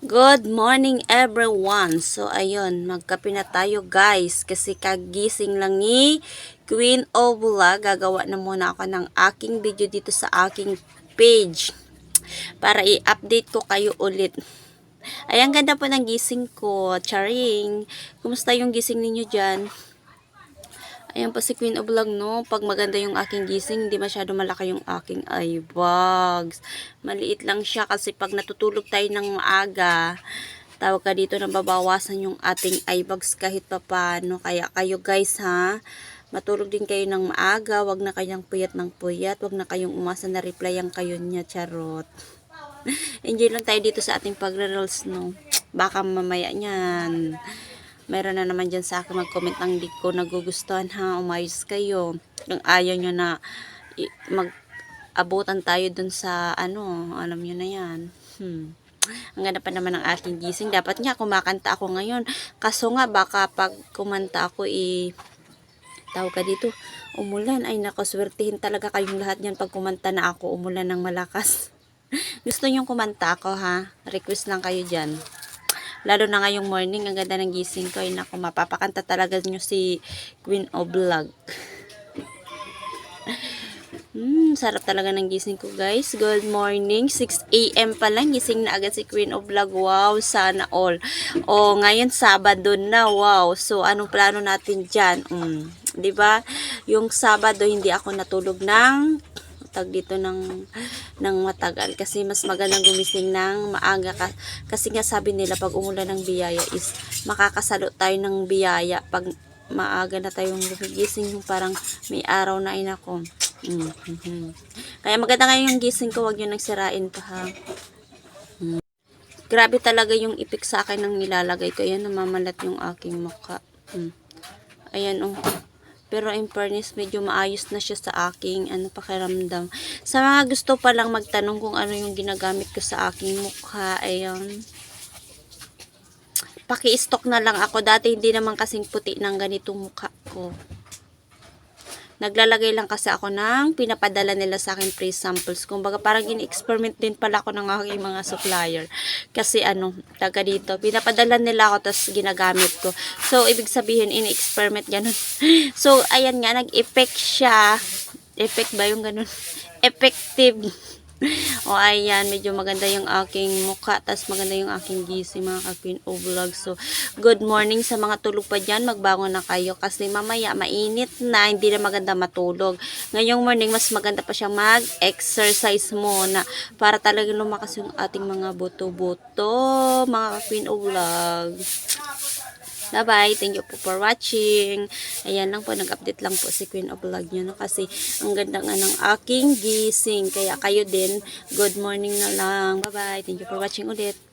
Good morning everyone. So ayun, magkape na tayo guys kasi kagising lang ni Queen Vlog. Gagawa na muna ako ng aking video dito sa aking page para i-update ko kayo ulit. Ayan, ganda po ng gising ko. Charing. Kumusta yung gising ninyo dyan? Ayan pa si Queen of Vlog, no? Pag maganda yung aking gising, hindi masyado malaki yung aking eye bags. Maliit lang siya kasi pag natutulog tayo ng maaga, tawag ka dito na babawasan yung ating eye bags kahit papano. Kaya kayo guys, ha? Matulog din kayo ng maaga, wag na kayong puyat ng puyat, wag na kayong umasa na reply ang kayo niya, charot. Enjoy lang tayo dito sa ating pagre-rolls, no? Baka mamaya niyan meron na naman dyan sa akin mag-comment ng di ko nagugustuhan ha, umayos kayo. Kung ayaw nyo na mag-abutan tayo dun sa ano, alam nyo na yan. Hmm. Ang ganda pa naman ng aking gising. Dapat nga kumakanta ako ngayon. Kaso nga baka pag kumanta ako i tawag ka dito, umulan. Ay nako, swertihin talaga kayong lahat yan pag kumanta na ako, umulan ng malakas. Gusto nyo kumanta ako ha? Request lang kayo dyan. Lalo na ngayong morning, ang ganda ng gising ko. Ay naku, mapapakanta talaga nyo si Queen of Vlog. Hmm, sarap talaga ng gising ko guys. Good morning. 6 a.m. pa lang. Gising na agad si Queen of Vlog. Wow, sana all. O, ngayon Sabado na. Wow. So, anong plano natin dyan? Hmm, ba? Yung Sabado, hindi ako natulog ng tag dito ng ng matagal. Kasi mas magandang gumising ng maaga ka, kasi nga sabi nila pag umulan ng biyaya is makakasalo tayo ng biyaya. Pag maaga na tayong gumigising yung parang may araw na ay nako. Mm mhm. kaya maganda nga yung gising ko wag yun nagsirain pa ha? Mm. grabe talaga yung ipik sa akin ng nilalagay ko. Ayan namamalat yung aking mukha. Mm. ayan oh pero in fairness, medyo maayos na siya sa aking ano pakiramdam. Sa mga gusto pa lang magtanong kung ano yung ginagamit ko sa aking mukha, ayun. Paki-stock na lang ako. Dati hindi naman kasing puti ng ganitong mukha ko. Naglalagay lang kasi ako ng pinapadala nila sa akin free samples. Kumbaga parang in-experiment din pala ako ng aking mga supplier. Kasi ano, taga dito, pinapadala nila ako tapos ginagamit ko. So, ibig sabihin, in-experiment ganun. so, ayan nga, nag-effect siya. Effect ba yung ganun? Effective. o ayan, medyo maganda yung aking mukha, tas maganda yung aking gising mga ka-queen o vlog. So, good morning sa mga tulog pa dyan, magbangon na kayo kasi mamaya mainit na, hindi na maganda matulog. Ngayong morning, mas maganda pa siya mag-exercise muna para talagang lumakas yung ating mga buto-buto, mga ka-queen o vlog. Bye-bye. Thank you po for watching. Ayan lang po, nag-update lang po si Queen of Vlog nyo. No? Kasi ang ganda nga ng aking gising. Kaya kayo din, good morning na lang. Bye-bye. Thank you for watching ulit.